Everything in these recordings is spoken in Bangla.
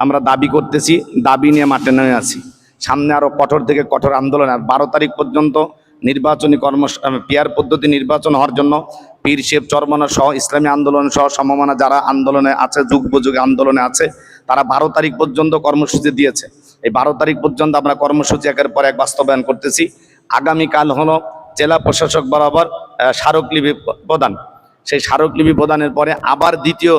আমরা দাবি করতেছি, দাবি নিয়ে মাঠে নেমে আছি। সামনে আরও কঠোর থেকে কঠোর আন্দোলন। আর বারো তারিখ পর্যন্ত নির্বাচনী কর্ম পিয়ার পদ্ধতি নির্বাচন হওয়ার জন্য পীর শেব চরমনা সহ ইসলামী আন্দোলন সহ সমমানা যারা আন্দোলনে আছে যুগ যুগে আন্দোলনে আছে, তারা বারো তারিখ পর্যন্ত কর্মসূচি দিয়েছে। এই বারো তারিখ পর্যন্ত আমরা কর্মসূচি একের পর এক বাস্তবায়ন করতেছি। আগামীকাল হলো জেলা প্রশাসক বরাবর স্মারকলিপি প্রদান। সেই স্মারকলিপি প্রদানের পরে আবার দ্বিতীয়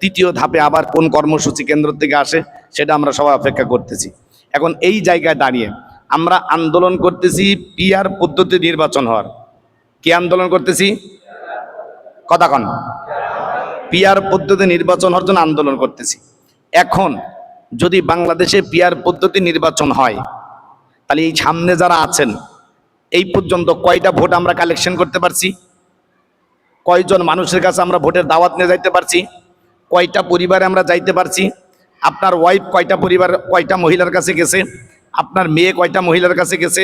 তৃতীয় ধাপে আবার কোন কর্মসূচি কেন্দ্র থেকে আসে সেটা আমরা সবাই অপেক্ষা করতেছি। এখন এই জায়গায় দাঁড়িয়ে আমরা আন্দোলন করতেছি পিয়ার পদ্ধতি নির্বাচন হওয়ার। কি আন্দোলন করতেছি? কথা কন। পিয়ার পদ্ধতি নির্বাচন হওয়ার জন্য আন্দোলন করতেছি। এখন যদি বাংলাদেশে পিয়ার পদ্ধতি নির্বাচন হয়, তাহলে এই সামনে যারা আছেন, এই পর্যন্ত কয়টা ভোট আমরা কালেকশন করতে পারছি? কয়জন মানুষের কাছে আমরা ভোটের দাওয়াত নিয়ে যাইতে পারছি? কয়টা পরিবারে আমরা যাইতে পারছি? আপনার ওয়াইফ কয়টা পরিবার, কয়টা মহিলার কাছে গেছে? আপনার মেয়ে কয়টা মহিলার কাছে গেছে?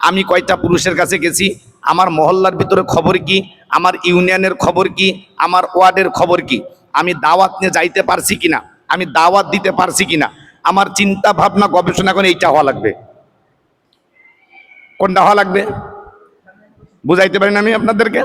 আমি কয়টা পুরুষের কাছে গেছি? আমার মহল্লার ভিতরে খবর কি? আমার ইউনিয়নের খবর কি? আমার ওয়ার্ডের খবর কি? আমি দাওয়াত নিয়ে যাইতে পারছি কিনা? আমি দাওয়াত দিতে পারছি কিনা? আমার চিন্তা ভাবনা গবেষণা করে এইটা হওয়া লাগবে। কোনটা হওয়া লাগবে? বুঝাইতে পারেন আমি আপনাদেরকে?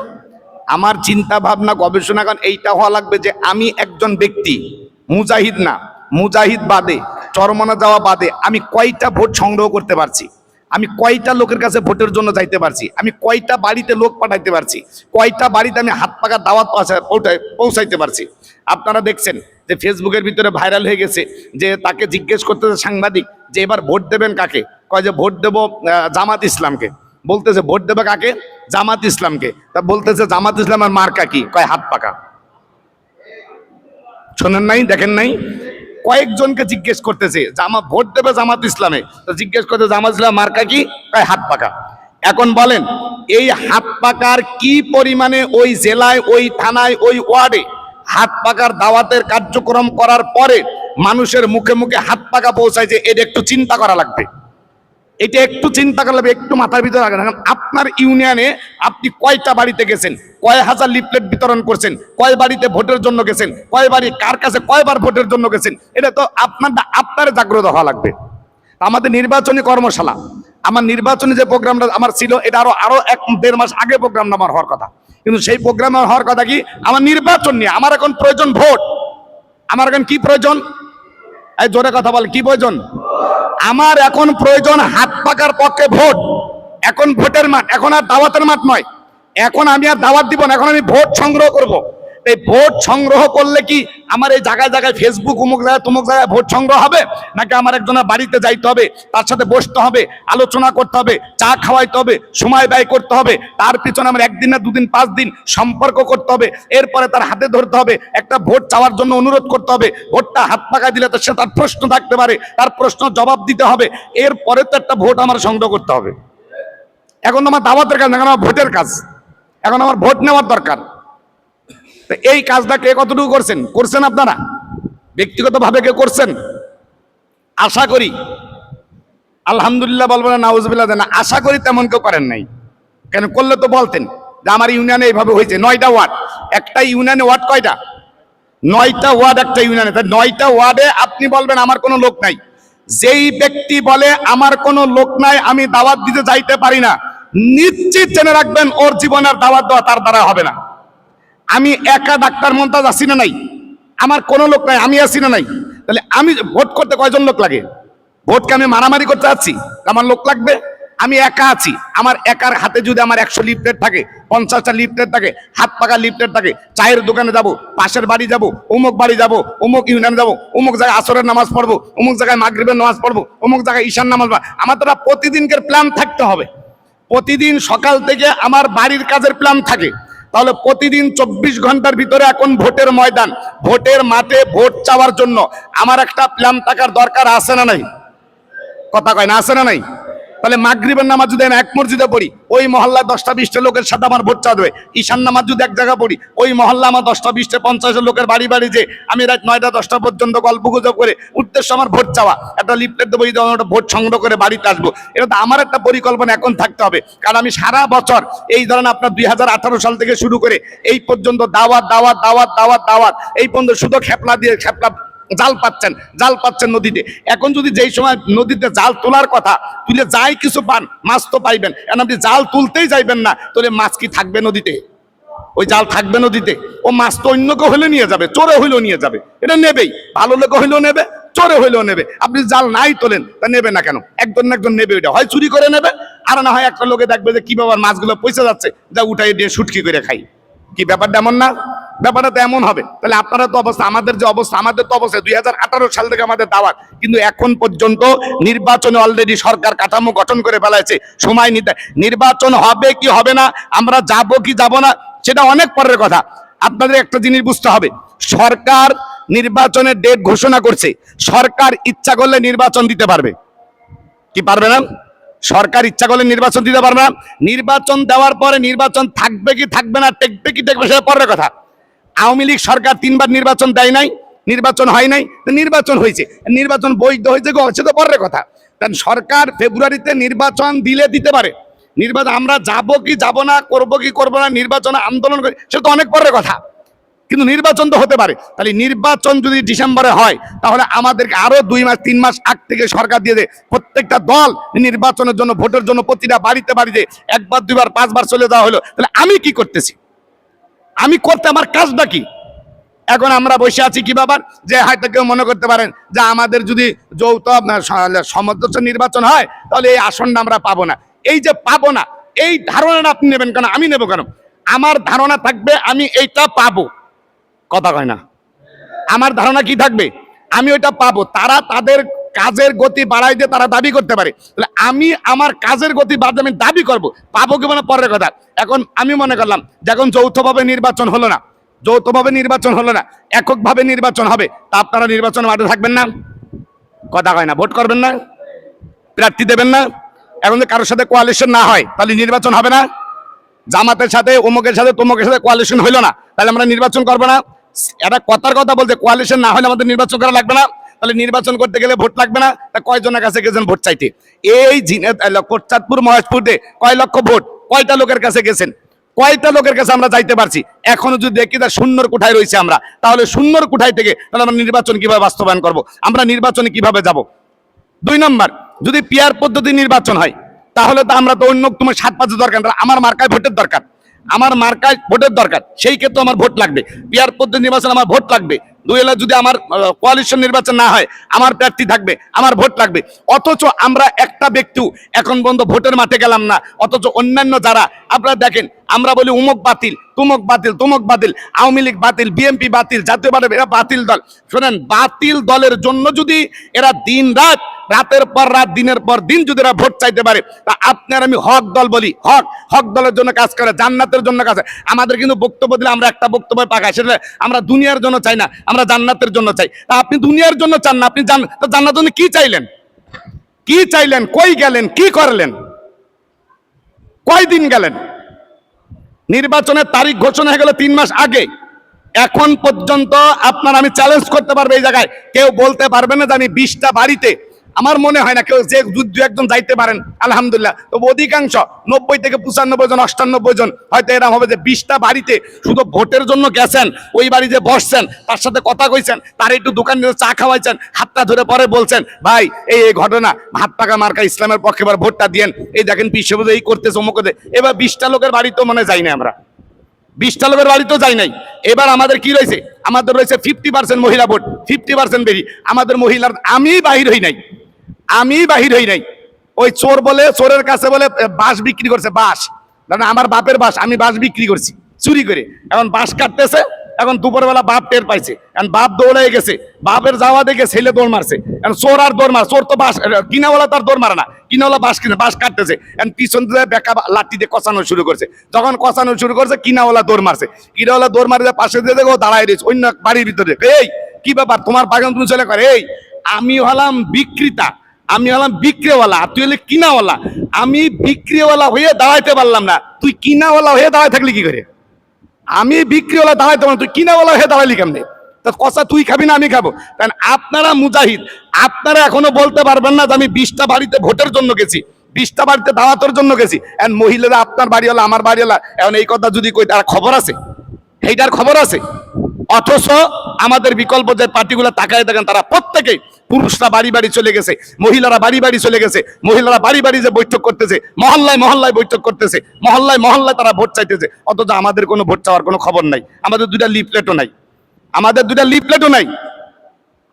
আমার চিন্তা ভাবনা গবেষণা কারণ এইটা হওয়া লাগবে যে আমি একজন ব্যক্তি, মুজাহিদ না, মুজাহিদ বাদে, চরমনা যাওয়া বাদে আমি কয়টা ভোট সংগ্রহ করতে পারছি? আমি কয়টা লোকের কাছে ভোটের জন্য যাইতে পারছি? আমি কয়টা বাড়িতে লোক পাঠাইতে পারছি? কয়টা বাড়িতে আমি হাত পাকা দাওয়াত পৌঁছা- পৌঁছাই- পৌঁছাইতে পারছি? আপনারা দেখছেন যে ফেসবুকের ভিতরে ভাইরাল হয়ে গেছে যে তাকে জিজ্ঞেস করতেছে সাংবাদিক যে এবার ভোট দেবেন কাকে? কয় যে ভোট দেবো জামাত ইসলামকে। বলতেছে, ভোট দেবে কাকে? জামাত ইসলামকে। তা বলতেছে, জামাত ইসলামের মার্কা কি? কয়, হাত পাকা। শোনেন নাই, দেখেন নাই? কয়েকজনকে জিজ্ঞেস করতেছে জামা ভোট দেবে জামাত ইসলামে? তো জিজ্ঞেস করতে, জামাত ইসলাম মার্কা কি? কয়, হাত পাকা। এখন বলেন, এই হাত পাকার কি পরিমাণে ওই জেলায়, ওই থানায়, ওই ওয়ার্ডে হাত পাকার দাওয়াতের কার্যক্রম করার পরে মানুষের মুখে মুখে হাত পাকা পৌঁছায় যে, এটা একটু চিন্তা করা লাগবে। এটা একটু চিন্তা করলে একটু মাথার ভিতরে রাখেন। আপনার ইউনিয়নে আপনি কয়টা বাড়িতে গেছেন? কয় হাজার লিফলেট বিতরণ করছেন? কয় বাড়িতে ভোটের জন্য গেছেন? কয় বাড়ি, কার কাছে কয়বার ভোটের জন্য গেছেন? এটা তো আপনার আপনার জাগ্রত হওয়া লাগবে। আমাদের নির্বাচনী কর্মশালা, আমার নির্বাচনী যে প্রোগ্রামটা আমার ছিল, এটা আরও আরও এক দেড় মাস আগে প্রোগ্রামটা আমার হওয়ার কথা। কিন্তু সেই প্রোগ্রাম হওয়ার কথা কি? আমার নির্বাচন নিয়ে, আমার এখন প্রয়োজন ভোট। আমার এখন কি প্রয়োজন? এই জোরে কথা বল, কি প্রয়োজন? আমার এখন প্রয়োজন হাত পাকার পক্ষে ভোট এখন ভোটের মাঠ, এখন আর দাওয়াতের মাঠ নয় এখন আমি আর দাওয়াত দিব না, এখন আমি ভোট সংগ্রহ করব। এই ভোট সংগ্রহ করলে কি আমার এই জায়গায় জায়গায় ফেসবুক উমুক জায়গায় তুমুক জায়গায় ভোট সংগ্রহ হবে? নাকি আমার একজনের বাড়িতে যাইতে হবে, তার সাথে বসতে হবে, আলোচনা করতে হবে, চা খাওয়াইতে হবে, সময় ব্যয় করতে হবে, তার পিছনে আমার একদিন না দুদিন, পাঁচ দিন সম্পর্ক করতে হবে, এরপরে তার হাতে ধরতে হবে, একটা ভোট চাওয়ার জন্য অনুরোধ করতে হবে, ভোটটা হাত পাকায় দিলে তো সে তার প্রশ্ন থাকতে পারে, তার প্রশ্ন জবাব দিতে হবে, এরপরে তো একটা ভোট আমার সংগ্রহ করতে হবে। এখন আমার দাওয়াতের কাজ না আমার ভোটের কাজ, এখন আমার ভোট নেওয়ার দরকার। এই কাজটা কে কতটুকু করছেন? করছেন আপনারা? ব্যক্তিগতভাবে কে করছেন? আশা করি। আলহামদুলিল্লাহ বলব না, নাউজবিল্লাহ না, আশা করি তেমন কেউ করেন নাই। কেন করলে তো বলতেন যে আমার ইউনিয়নে এইভাবে হয়েছে, নয়টা ওয়ার্ড। একটা ইউনিয়নে ওয়ার্ড কয়টা? নয়টা ওয়ার্ড একটা ইউনিয়নে। তাই নয়টা ওয়ার্ডে আপনি বলবেন, আমার কোনো লোক নাই। যেই ব্যক্তি বলে, আমার কোনো লোক নাই, আমি দাওয়াত দিতে যাইতে পারি না। নিশ্চিত জেনে রাখবেন, ওর জীবনের দাওয়াত দেওয়া তার দ্বারা হবে না। আমি একা ডাক্তার মমতাজ আসি না নাই? আমার কোনো লোক নাই, আমি আছি না নাই? তাহলে আমি ভোট করতে কয়জন লোক লাগে? ভোটকে আমি মারামারি করতে যাচ্ছি আমার লোক লাগবে? আমি একা আছি। আমার একার হাতে যদি আমার একশো লিফলেট থাকে, পঞ্চাশটা লিফলেট থাকে, হাত পাকা লিফলেট থাকে, চায়ের দোকানে যাব, পাশের বাড়ি যাব অমুক বাড়ি যাব অমুক ইউনিয়ন যাব অমুক জায়গায় আসরের নামাজ পড়ব অমুক জায়গায় মাগরিবের নামাজ পড়ব অমুক জায়গায় ঈশান নামাজ পড়ব। আমার তো একটা প্রতিদিনকের প্ল্যান থাকতে হবে। প্রতিদিন সকাল থেকে আমার বাড়ির কাজের প্ল্যান থাকে। তাহলে প্রতিদিন চব্বিশ ঘণ্টার ভিতরে এখন ভোটের ময়দান, ভোটের মাঠে ভোট চাওয়ার জন্য। আমার একটা প্ল্যান থাকার দরকার আছে না নাই? কথা কয় না, আছে না নাই? তাহলে মাগরিবের নামাজ যদি আমি এক মসজিদে পড়ি, ওই মহল্লায় দশটা বিশটা লোকের সাথে আমার ভোট চাওয়া দেবে ঈশান নামাজ যদি এক জায়গায় পড়ি, ওই মহল্লা আমার দশটা বিশটা পঞ্চাশ লোকের বাড়ি বাড়ি যে আমি রাত নয়টা দশটা পর্যন্ত গল্প গুজব করে উদ্দেশ্য আমার ভোট চাওয়া। একটা লিফলেট দেবো এই ধরনের ভোট সংগ্রহ করে বাড়িতে আসব। এটা তো আমার একটা পরিকল্পনা, এখন থাকতে হবে। কারণ আমি সারা বছর এই ধরেন আপনার দুই সাল থেকে শুরু করে এই পর্যন্ত দাওয়াত দাওয়াত দাওয়াত দাওয়াত দাওয়াত, এই পর্যন্ত শুধু খেপলা দিয়ে খেপলা জাল পাচ্ছেন জাল পাচ্ছেন নদীতে। এখন যদি যেই সময় নদীতে জাল তোলার কথা তুলে যাই কিছু পান, মাছ তো পাইবেন। এখন আপনি জাল তুলতেই যাইবেন না, তাহলে মাছ কি থাকবে নদীতে? ওই জাল থাকবে নদীতে। ও মাছ তো অন্য কেউ হলে নিয়ে যাবে, চোরে হইলেও নিয়ে যাবে। এটা নেবেই। ভালো লোক হইলেও নেবে, চোরে হইলেও নেবে। আপনি জাল নাই তোলেন, তা নেবে না কেন? একজন না একজন নেবে ওইটা। হয় চুরি করে নেবে, আর না হয় একটা লোকে দেখবে যে কি ব্যাপার মাছগুলো পয়সা যাচ্ছে, যা উঠাই দিয়ে শুটকি করে খাই। কি ব্যাপারটা এমন না? ব্যাপারটা তো এমন হবে। তাহলে আপনারা তো অবস্থা, আমাদের যে অবস্থা, আমাদের তো অবস্থা। দুই হাজার আঠারো সাল থেকে আমাদের দাওয়াত। কিন্তু এখন পর্যন্ত নির্বাচনে অলরেডি সরকার কাঠামো গঠন করে ফেলাইছে। সময় নিতে। নির্বাচন হবে কি হবে না, আমরা যাব কি যাব না, সেটা অনেক পরের কথা। আপনাদের একটা জিনিস বুঝতে হবে। সরকার নির্বাচনের ডেট ঘোষণা করছে। সরকার ইচ্ছা করলে নির্বাচন দিতে পারবে। কি পারবে না? সরকার ইচ্ছা করলে নির্বাচন দিতে পারবে না। নির্বাচন দেওয়ার পরে নির্বাচন থাকবে কি থাকবে না, টেকবে কি টেকবে, সেটা পরের কথা। আওয়ামী লীগ সরকার তিনবার নির্বাচন দেয় নাই, নির্বাচন হয় নাই নির্বাচন হয়েছে। নির্বাচন বৈধ হয়েছে সে তো পরের কথা। কারণ সরকার ফেব্রুয়ারিতে নির্বাচন দিলে দিতে পারে। নির্বাচন আমরা যাব কি যাব না, করব কি করব না, নির্বাচন আন্দোলন করি সেটা তো অনেক পরের কথা। কিন্তু নির্বাচন তো হতে পারে। তাহলে নির্বাচন যদি ডিসেম্বরে হয়, তাহলে আমাদেরকে আরও দুই মাস, তিন মাস আগ থেকে সরকার দিয়ে দেয় প্রত্যেকটা দল নির্বাচনের জন্য, ভোটের জন্য প্রতিটা বাড়িতে বাড়িতে একবার দুইবার পাঁচবার চলে যাওয়া হলো। তাহলে আমি কি করতেছি? আমি করতে আমার কাজটা কি? এখন আমরা বসে আছি কি ব্যাপার যে হয়তো কেউ মনে করতে পারেন যে আমাদের যদি যৌথ সমর্থ নির্বাচন হয়, তাহলে এই আসনটা আমরা পাবো না। এই যে পাবো না, এই ধারণাটা আপনি নেবেন কেন? আমি নেব কেন? আমার ধারণা থাকবে, আমি এইটা পাবো। কথা কয় না। আমার ধারণা কি থাকবে? আমি ওইটা পাবো। তারা তাদের কাজের গতি বাড়াই দিয়ে তারা দাবি করতে পারে। তাহলে আমি আমার কাজের গতি বাড়াতে আমি দাবি করব। পাবো কি মানে পরের কথা। এখন আমি মনে করলাম যখন যৌথভাবে নির্বাচন হলো না। যৌথভাবে নির্বাচন হলো না। এককভাবে নির্বাচন হবে। তা আপনারা নির্বাচন মাঠে থাকবেন না। কথা কয় না, ভোট করবেন না। প্রার্থী দেবেন না। এখন যদি কারোর সাথে কোয়ালিশন না হয়, তাহলে নির্বাচন হবে না। জামাতের সাথে অমুকের সাথে, তমুকের সাথে কোয়ালিশন হইল না। তাহলে আমরা নির্বাচন করব না। এটা কথার কথা বলতে কোয়ালিশন না হলে আমাদের নির্বাচন করা লাগবে না। তাহলে নির্বাচন করতে গেলে ভোট লাগবে না। তা কয়জনের কাছে গেছেন ভোট চাইতে? এই কোটচাঁদপুর, মহেশপুরে কয় লক্ষ ভোট? কয়টা লোকের কাছে গেছেন? কয়টা লোকের কাছে আমরা যাইতে পারছি? এখনও যদি দেখি তা শূন্যর কোঠায় রয়েছে আমরা, তাহলে শূন্যর কোঠায় থেকে তাহলে আমরা নির্বাচন কীভাবে বাস্তবায়ন করব? আমরা নির্বাচনে কীভাবে যাব? দুই নম্বর, যদি পিয়ার পদ্ধতি নির্বাচন হয়, তাহলে তো আমরা তো অন্য তোমার সাত পাঁচের দরকার। আমার মার্কায় ভোটের দরকার। আমার মার্কায় ভোটের দরকার। সেই ক্ষেত্রে আমার ভোট লাগবে। পিয়ার পদ্ধতি নির্বাচন আমার ভোট লাগবে। দুই এলাকা যদি আমার কোয়ালিশন নির্বাচন না হয়, আমার প্রার্থী থাকবে, আমার ভোট লাগবে। অথচ আমরা একটা ব্যক্তিও এখন পর্যন্ত ভোটের মাঠে গেলাম না। অথচ অন্যান্য যারা, আপনারা দেখেন আমরা বলি উমুক বাতিল, তুমক বাতিল তুমক বাতিল, আওয়ামী লীগ বাতিল বিএনপি বাতিল, জাতীয় পার্টি এরা বাতিল দল। শোনেন, বাতিল দলের জন্য যদি এরা দিন রাত, রাতের পর রাত, দিনের পর দিন যদি এরা ভোট চাইতে পারে, তা আপনার আমি হক দল বলি, হক হক দলের জন্য কাজ করে, জান্নাতের জন্য কাজ। আমাদের কিন্তু বক্তব্য দিলে আমরা একটা বক্তব্য পাকাই, সেটা আমরা দুনিয়ার জন্য চাই না, আমরা জান্নাতের জন্য চাই। তা আপনি দুনিয়ার জন্য চান না, আপনি জান- তা জান্নাতের জন্য কি চাইলেন? কি চাইলেন? কই গেলেন? কি করলেন? কয়দিন গেলেন? নির্বাচনের তারিখ ঘোষণা হয়ে গেল তিন মাস আগে। এখন পর্যন্ত আপনার আমি চ্যালেঞ্জ করতে পারব এই জায়গায়। কেউ বলতে পারবে না যে আমি বিশটা বাড়িতে আমার মনে হয় না কেউ যে দু- একজন যাইতে পারেন, আলহামদুলিল্লাহ। তবে অধিকাংশ নব্বই থেকে পঁচানব্বই জন, অষ্টানব্বই জন, হয়তো এরকম হবে যে বিশটা বাড়িতে শুধু ভোটের জন্য গেছেন, ওই বাড়ি যে বসছেন, তার সাথে কথা কইছেন, তার একটু দোকান চা খাওয়াইছেন, হাতটা ধরে পরে বলছেন, ভাই, এই এই ঘটনা হাত পাকা মার্কা ইসলামের পক্ষে এবার ভোটটা দিয়েন। এই দেখেন পিছিয়ে এই করতেছে অমুক। এবার বিশটা লোকের বাড়ি তো মনে যাই না আমরা। বিশটা লোকের বাড়িতেও যাই নাই। এবার আমাদের কি রয়েছে? আমাদের রয়েছে ফিফটি পার্সেন্ট মহিলা ভোট ফিফটি পার্সেন্ট বেরি। আমাদের মহিলার, আমি বাহির হই নাই। আমি বাহির হই নাই। ওই চোর বলে, চোরের কাছে বলে বাঁশ বিক্রি করছে, বাঁশ। মানে আমার বাপের বাঁশ, আমি বাঁশ বিক্রি করছি, চুরি করে। এখন বাঁশ কাটতেছে, এখন দুপুরবেলা বাপ টের পাইছে। এখন বাপ দৌড়ে গেছে, বাপের যাওয়া দেখে ছেলে দৌড় মারছে। এখন চোর আর দৌড় মার, চোর তো বাস কিনাওয়ালা তার দৌড় মারে না। কিনাওয়ালা বাস কিনে বাস কাটতেছে। এখন পিছন দিয়ে বেকা লাঠি দিয়ে কষানো শুরু করছে। যখন কষানো শুরু করছে, কিনাওয়ালা দৌড় মারছে। কিনাওয়ালা দৌড় মারে পাশে দিয়ে দেখো, দাঁড়ায় রয়েছে, অন্য বাড়ির ভিতরে। এই, কি ব্যাপার? তোমার বাগান তুমি চলে করে। এই, আমি হলাম বিক্রেতা। আমি হলাম বিক্রিওয়ালা আর তুই হলে কিনাওয়ালা। আমি বিক্রিওয়ালা হয়ে দাঁড়াইতে পারলাম না। তুই কিনাওয়ালা হয়ে দাঁড়ায় থাকলি কি করে? আমি বিক্রিওয়ালা দাঁড়াইতে পারলাম তুই কিনাওয়ালা হয়ে দাঁড়ালি কেমনে? তা কষা তুই খাবি না, আমি খাব। কারণ আপনারা মুজাহিদ, আপনারা এখনও বলতে পারবেন না যে আমি বিশটা বাড়িতে ভোটের জন্য গেছি, বিশটা বাড়িতে দাঁড়াতোর জন্য গেছি। এখন মহিলারা আপনার বাড়িওয়ালা, আমার বাড়িওয়ালা, এখন এই কথা যদি কই, তার খবর আছে? এইটার খবর আছে? অথচ আমাদের বিকল্প যে পার্টিগুলো তাকায় দেখেন, তারা প্রত্যেকেই পুরুষরা বাড়ি বাড়ি চলে গেছে, মহিলারা বাড়ি বাড়ি চলে গেছে, মহিলারা বাড়ি বাড়ি যে বৈঠক করতেছে, মহল্লায় মহল্লায় বৈঠক করতেছে, মহল্লায় মহল্লায় তারা ভোট চাইতেছে, অথচ আমাদের কোনো ভোট চাওয়ার কোনো খবর নাই, আমাদের দুটা লিফলেটও নাই, আমাদের দুটা লিফলেটও নাই।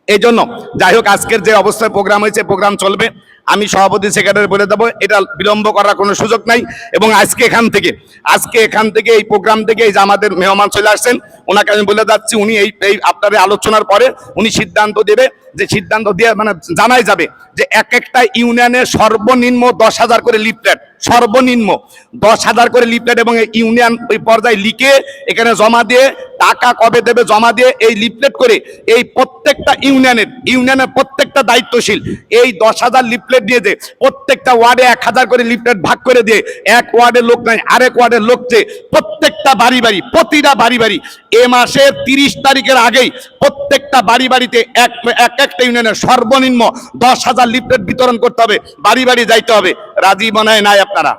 এই জন্য যাই হোক, আজকের যে অবস্থায় প্রোগ্রাম হয়েছে প্রোগ্রাম চলবে। আমি সভাপতি সেক্রেটারি বলে দেবো, এটা বিলম্ব করার কোনো সুযোগ নাই। এবং আজকে এখান থেকে, আজকে এখান থেকে এই প্রোগ্রাম থেকে এই যে আমাদের মেহমান চলে আসছেন, ওনাকে আমি বলে যাচ্ছি, উনি এই এই আপনাদের আলোচনার পরে উনি সিদ্ধান্ত দেবে। যে সিদ্ধান্ত দিয়ে মানে জানাই যাবে যে এক একটা ইউনিয়নে সর্বনিম্ন দশ হাজার করে লিফলেট সর্বনিম্ন দশ হাজার করে লিফলেট এবং ইউনিয়ন ওই পর্যায়ে লিখে এখানে জমা দিয়ে, টাকা কবে দেবে জমা দিয়ে এই লিফলেট করে এই প্রত্যেকটা ইউনিয়নের ইউনিয়নের প্রত্যেকটা দায়িত্বশীল এই দশ হাজার লিফলেট দিয়ে যে প্রত্যেকটা ওয়ার্ডে এক হাজার করে লিফলেট ভাগ করে দিয়ে এক ওয়ার্ডের লোক নাই, আরেক ওয়ার্ডের লোক যে প্রত্যেকটা বাড়ি বাড়ি, প্রতিটা বাড়ি বাড়ি, এ মাসের তিরিশ তারিখের আগেই প্রত্যেকটা বাড়ি বাড়িতে এক এক একটা ইউনিয়নের সর্বনিম্ন দশ হাজার লিফলেট বিতরণ করতে হবে, বাড়ি বাড়ি যাইতে হবে। রাজি মনে নাই আপনারা?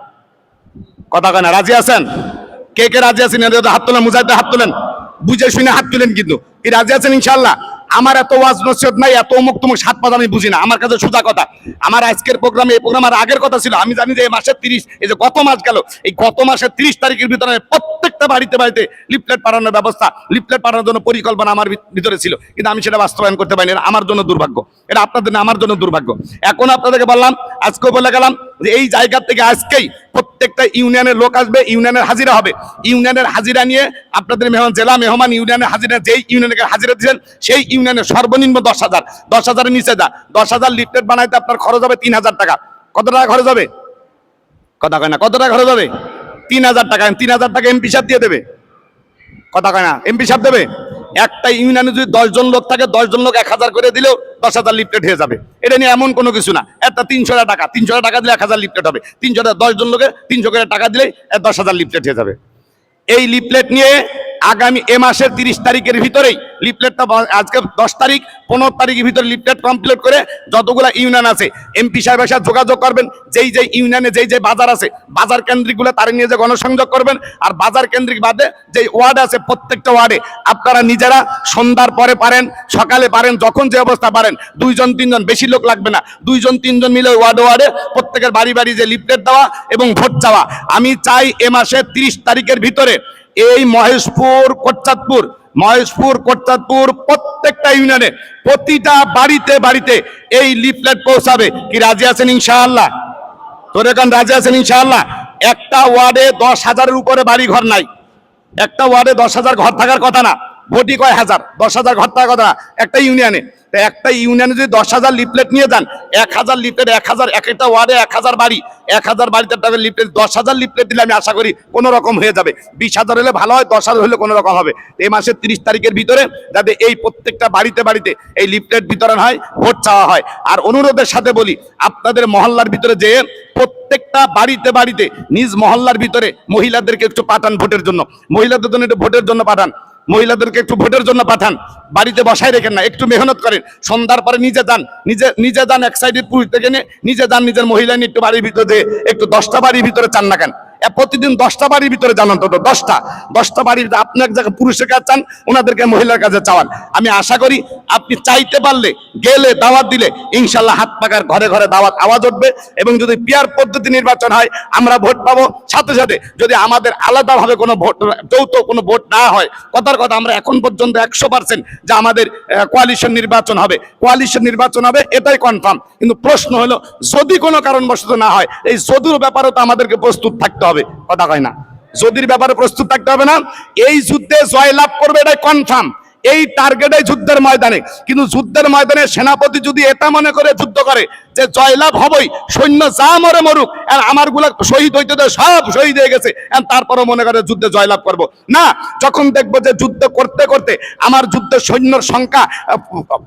কথা কেনা রাজি আছেন? কে কে রাজি আছেন? হাত তোলেন, মুজাহিদের হাত তোলেন। বুঝে শুনে হাত তুলেন কিন্তু। কি রাজি আছেন ইনশাল্লাহ আমার এত ওয়াজ নসিহত নাই, এত অমুক তুমুক সাত পাত আমি বুঝি না। আমার কাছে সোজা কথা, আমার আজকের প্রোগ্রামে, এই প্রোগ্রাম আর আগের কথা ছিল। আমি জানি যে এই মাসের তিরিশ, এই যে গত মাস গেল, এই গত মাসের তিরিশ তারিখের ভিতরে প্রত্যেকটা বাড়িতে বাড়িতে লিফলেট পাঠানোর ব্যবস্থা, লিফলেট পাঠানোর জন্য পরিকল্পনা আমার ভিতরে ছিল। কিন্তু আমি সেটা বাস্তবায়ন করতে পারিনি। আমার জন্য দুর্ভাগ্য। এটা আপনাদের আমার জন্য দুর্ভাগ্য। এখন আপনাদেরকে বললাম আজকেও বলে গেলাম যে এই জায়গা থেকে আজকেই প্রত্যেকটা ইউনিয়নের লোক আসবে, ইউনিয়নের হাজিরা হবে। ইউনিয়নের হাজিরা নিয়ে আপনাদের মেহমান, জেলা মেহমান, ইউনিয়নের হাজিরা যেই ইউনিয়নকে হাজিরা দিচ্ছেন সেই ইউনিয়নের সর্বনিম্ন দশ হাজার। দশ হাজারের নিচে যা। দশ হাজার লিফলেট বানাইতে আপনার খরচ হবে তিন হাজার টাকা। কত টাকা খরচ হবে? কথা কয় না, কত টাকা খরচ হবে? তিন হাজার টাকা, তিন হাজার টাকা এমপি সাহেব দিয়ে দেবে। কথা কয় না, এমপি সাহেব দেবে? একটা ইউনিয়নে যদি দশজন লোক থাকে, দশজন লোক এক হাজার করে দিলেও দশ হাজার লিফটেড হয়ে যাবে। এটা নিয়ে এমন কোনো কিছু না। একটা তিনশো টাকা তিনশো টাকা দিলে এক হাজার লিফটেড হবে। তিনশো দশজন লোকে তিনশো করে টাকা দিলেই দশ হাজার লিফটেড হয়ে যাবে। এই লিফলেট নিয়ে আগামী এ মাসের তিরিশ তারিখের ভিতরেই লিফলেটটা আজকে দশ তারিখ, পনেরো তারিখের ভিতরে লিফলেট কমপ্লিট করে যতগুলা ইউনিয়ন আছে এমপি সাহেবের সাথে যোগাযোগ করবেন, যেই যেই ইউনিয়নে যেই যেই বাজার আছে, বাজার কেন্দ্রিকগুলো তারা নিয়ে যে গণসংযোগ করবেন, আর বাজার কেন্দ্রিক বাদে যেই ওয়ার্ড আছে প্রত্যেকটা ওয়ার্ডে আপনারা নিজেরা সন্ধ্যার পরে পারেন, সকালে পারেন, যখন যে অবস্থা পারেন, দুইজন তিনজন, বেশি লোক লাগবে না, দুইজন তিনজন মিলে ওয়ার্ড ওয়ার্ডে প্রত্যেকের বাড়ি বাড়ি যে লিফলেট দেওয়া এবং ভোট চাওয়া। আমি চাই এ মাসের তিরিশ তারিখের ভিতরে এই মহেশপুর কোটচাঁদপুর মহেশপুর কোটচাঁদপুর প্রত্যেকটা ইউনিয়নে প্রতিটা বাড়িতে বাড়িতে এই লিফলেট পৌঁছাবে। কি রাজি আছেন ইনশাআল্লাহ? তোর এখন রাজি আছেন ইনশাআল্লাহ? একটা ওয়ার্ডে দশ হাজারের উপরে বাড়ি ঘর নাই। একটা ওয়ার্ডে দশ হাজার ঘর থাকার কথা না। ভোটই কয় হাজার? দশ হাজার ঘর থাকার কথা একটা ইউনিয়নে। তো একটা ইউনিয়নে যদি দশ হাজার লিফলেট নিয়ে যান, এক হাজার লিফলেট, এক হাজার, এক একটা ওয়ার্ডে এক হাজার বাড়ি, এক হাজার বাড়িতে একটা লিফলেট, দশ হাজার লিফলেট দিলে আমি আশা করি কোনো রকম হয়ে যাবে। বিশ হাজার হলে ভালো হয়, দশ হাজার হলে কোনো রকম হবে। এই মাসের তিরিশ তারিখের ভিতরে যাতে এই প্রত্যেকটা বাড়িতে বাড়িতে এই লিফলেট বিতরণ হয়, ভোট চাওয়া হয়। আর অনুরোধের সাথে বলি, আপনাদের মহল্লার ভিতরে যে প্রত্যেকটা বাড়িতে বাড়িতে নিজ মহল্লার ভিতরে মহিলাদেরকে একটু পাঠান ভোটের জন্য। মহিলাদের জন্য একটু ভোটের জন্য পাঠান। মহিলাদেরকে একটু ভোটের জন্য পাঠান। বাড়িতে বসায় রেখেন না, একটু মেহনত করেন। সন্ধ্যার পরে নিজে যান, নিজে নিজে যান এক সাইডে পুরুষ থেকে নিয়ে, নিজে যান নিজের মহিলা নিয়ে একটু বাড়ির ভিতরে একটু দশটা বাড়ির ভিতরে চান না কেন? প্রতিদিন দশটা বাড়ির ভিতরে জানান তো দশটা। দশটা বাড়ির আপনি এক জায়গায় পুরুষের কাছে চান, ওনাদেরকে মহিলার কাছে চাওয়ান। আমি আশা করি আপনি চাইতে পারলে গেলে দাওয়াত দিলে ইনশাল্লাহ হাত পাকার ঘরে ঘরে দাওয়াত আওয়াজ উঠবে এবং যদি পিয়ার পদ্ধতি নির্বাচন হয়, আমরা ভোট পাবো। সাথে সাথে যদি আমাদের আলাদাভাবে কোনো ভোট, যৌথ কোনো ভোট না হয়, কথার কথা আমরা এখন পর্যন্ত একশো পার্সেন্ট যে আমাদের কোয়ালিশন নির্বাচন হবে। কোয়ালিশন নির্বাচন হবে, এটাই কনফার্ম কিন্তু প্রশ্ন হলো, যদি কোনো কারণবশত না হয়, এই যদুর ব্যাপারেও তো আমাদেরকে প্রস্তুত থাকতে হবে। কথা কয় না। যদির ব্যাপারে প্রস্তুত থাকতে হবে না, এই যুদ্ধে জয় লাভ করবে এটাই কনফার্ম এই টার্গেটে যুদ্ধের ময়দানে। কিন্তু যুদ্ধের ময়দানে সেনাপতি যদি এটা মনে করে যুদ্ধ করে যে জয়লাভ হবই, সৈন্য যা মরে মরুক, আর আমারগুলা শহীদ হইতে তো সব শহীদ হয়ে গেছে তারপরে মনে করে যুদ্ধে জয়লাভ করব। না, যখন দেখব যে যুদ্ধ করতে করতে আমার যুদ্ধের সৈন্যর সংখ্যা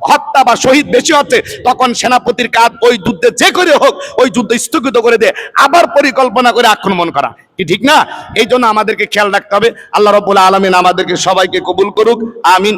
হত্যা বা শহীদ বেশি হচ্ছে, তখন সেনাপতির কাজ ওই যুদ্ধে যে করে হোক, ওই যুদ্ধ স্থগিত করে দিয়ে আবার পরিকল্পনা করে আক্রমণ করা। কি ঠিক না? এই জন্য আমাদেরকে খেয়াল রাখতে হবে। আল্লাহ রবুল্লা আলমিন আমাদেরকে সবাইকে কবুল করুক। আমিন।